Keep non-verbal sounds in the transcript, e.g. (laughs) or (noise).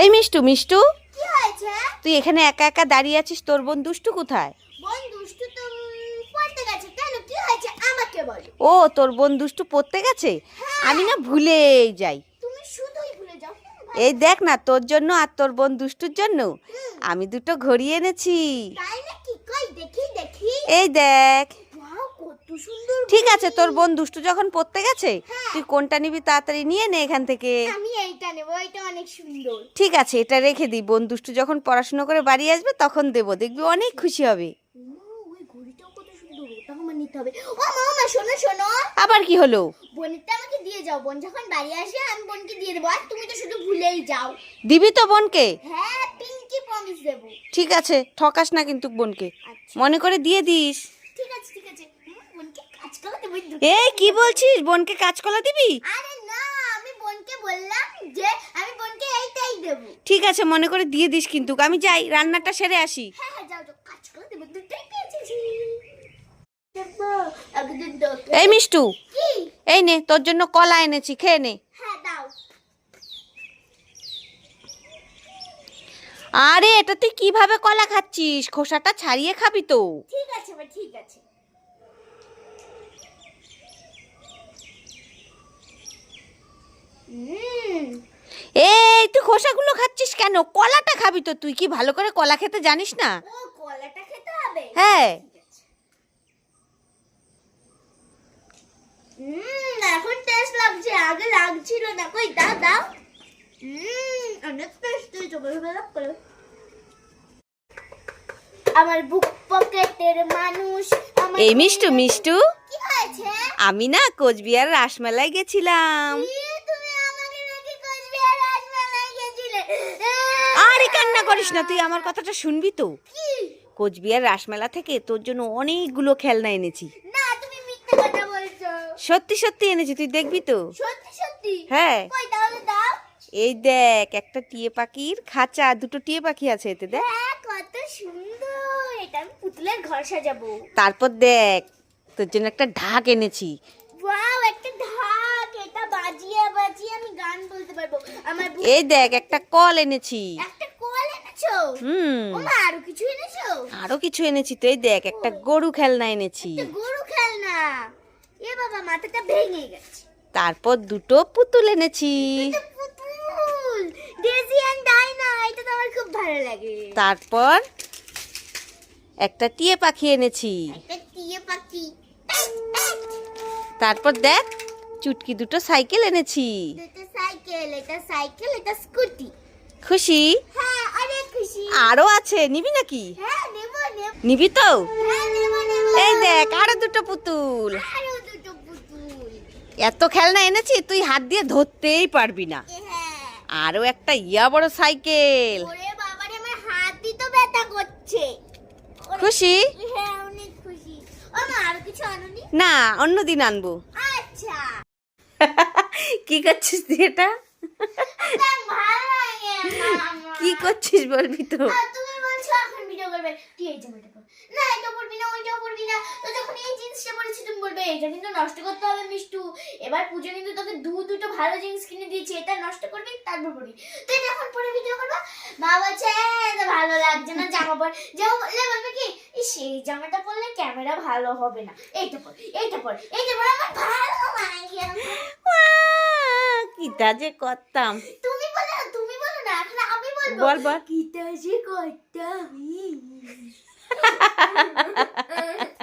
এই মিষ্টু মিষ্টু। কি হয়েছে? তুই এখানে একা একা দাঁড়িয়ে আছিস? তোর বোন দুষ্টু কোথায়? বোন দুষ্টু তো পড়তে গেছে। কেন? কি হয়েছে? আমাকে বলো। ও তোর বোন দুষ্টু পড়তে গেছে? আমি না ভুলেই যাই। তুমি শুধুই ভুলে যাও। এই দেখ না তোর জন্য আর তোর বোন দুষ্টুর জন্য আমি দুটো ঘড়ি এনেছি। তাই নাকি? কই? দেখি দেখি। এই দেখ। ঠিক আছে তোর বোন দুষ্টু যখন পড়তে গেছে তুই কোনটা নিবি তাড়াতাড়ি নিয়ে নে এখান থেকে। আমি এইটা নেব এটা অনেক সুন্দর। ঠিক আছে এটা রেখে দিই। বোন দুষ্টু যখন পড়াশোনা করে বাড়ি আসবে তখন দেবো। দেখবি অনেক খুশি হবে। আবার কি হলো? বোনেরটা আমাকে দিয়ে যাও বোন যখন বাড়ি আসে আমি বোনকে দিয়ে দেবো। আর তুমি তো শুধু ভুলেই যাও। দিবি তো বোনকে? হ্যাঁ পিঙ্কি প্রমিস দেবো। ঠিক আছে ঠকাস না কিন্তু বোনকে। আচ্ছা। মনে করে দিয়ে দিস। ঠিক আছে ঠিক আছে হুম, বোনকে কাজ করে দেবো এই কি বলছিস? বোনকে কাঁচকলা দিবি? আরে না আমি বোনকে বললাম যে আমি বোনকে এইটাই দেবো। ঠিক আছে মনে করে দিয়ে দিস কিন্তু। আমি যাই রান্নাটা সেরে আসি। হ্যাঁ হ্যাঁ যাও পেয়েছি। এই মিষ্টু এই নে তোর জন্য কলা এনেছি খেয়ে নে। হ্যাঁ আরে এটা তুই কীভাবে কলা খাচ্ছিস? খোসাটা ছাড়িয়ে খাবি তো। ঠিক আছে ঠিক আছে হুম এই তুই খোসাগুলো খাচ্ছিস কেন? কলাটা খাবি তো তুই কি ভালো করে কলা খেতে জানিস না? কলাটা খেতে হবে? হ্যাঁ। এখন টেস্ট লাগছে আগে লাগছিল না। কই দাও দাও। অনেক টেস্ট হয়েছে বলে বলে করে আমার বুক পকেটের মানুষ এই মিষ্টু মিষ্টু। কি হয়েছে? আমি না কোচবিহার রাসমেলায় গেছিলাম কি তুমি আমাকে নাকি কোচবিহার রাজমেলায় গেছিলে আরে কান্না করিস না তুই আমার কথাটা শুনবি তো। কোচবিহার রাসমেলা থেকে তোর জন্য অনেকগুলো খেলনা এনেছি। না তুমি মিথ্যে কথা বলছো। সত্যি সত্যি এনেছি তুই দেখবি তো। সত্যি সত্যি? হ্যাঁ। কই তাহলে দাও। এই দেখ একটা টিয়ে পাখির খাঁচা দুটো টিয়ে পাখি আছে এতে দেখ। হ্যাঁ কত সুন্দর। এটা আমি পুতুলের ঘর সাজাবো। তারপর দেখ তোর জন্য একটা ঢাক এনেছি। ওয়াও একটা ঢাক। এটা বাজিয়ে বাজিয়ে আমি গান বলতে পারব। আমার এই দেখ একটা কল এনেছো। হুম। আরও কিছু এনেছো? আরও কিছু এনেছি তো এই দেখ একটা গরু খেলনা এনেছি। গরু খেলনা। এ বাবা মাথাটা ভেঙে গেছে। তারপর দুটো পুতুল এনেছি। পুতুল। ডেজি এন্ড ডাইনা এটা তো আমার খুব ভালো লাগে। তারপর একটা টিয়ে পাখি এনেছি। একটা টিয়ে পাখি। তারপর দেখ চুটকি দুটো সাইকেল এনেছি। সাইকেল এটা সাইকেল এটা স্কুটি। খুশি? হ্যাঁ আরও আছে নিবি নাকি? হ্যাঁ নেব তো? হ্যাঁ এই দেখ আরও দুটো পুতুল। এত খেলনা এনেছি তুই হাত দিয়ে ধরতেই পারবি না। আরও একটা ইয়া বড় সাইকেল। খুশি? খুশি। না অন্যদিন আনব। আচ্ছা। (laughs) কি করছিস এটা। কি করছিস বলবি তো? তুমি বলছো এখন ভিডিও করবে। তুই এই জামাটা পর না এটা পরবি না ওইটাও পরবি না। তো যখন এই জিন্সটা পরেছি তুমি বলবে এটা কিন্তু নষ্ট করতে হবে মিষ্টু। এবার পুজো কিন্তু তোকে দু দুটো ভালো জিন্স কিনে দিয়েছি এটা নষ্ট করবি তারপর পরবি তুই যখন পরে ভিডিও করবা মা বলছে এটা ভালো লাগছে না জামা পর বলবে কি "এই সেই জামাটা পরলে ক্যামেরা ভালো হবে না। এইটা পর এইটা পর এইটা পর আমার ভালো লাগে। যে করতাম। তুমি বল বল কিতাজি করতে আমি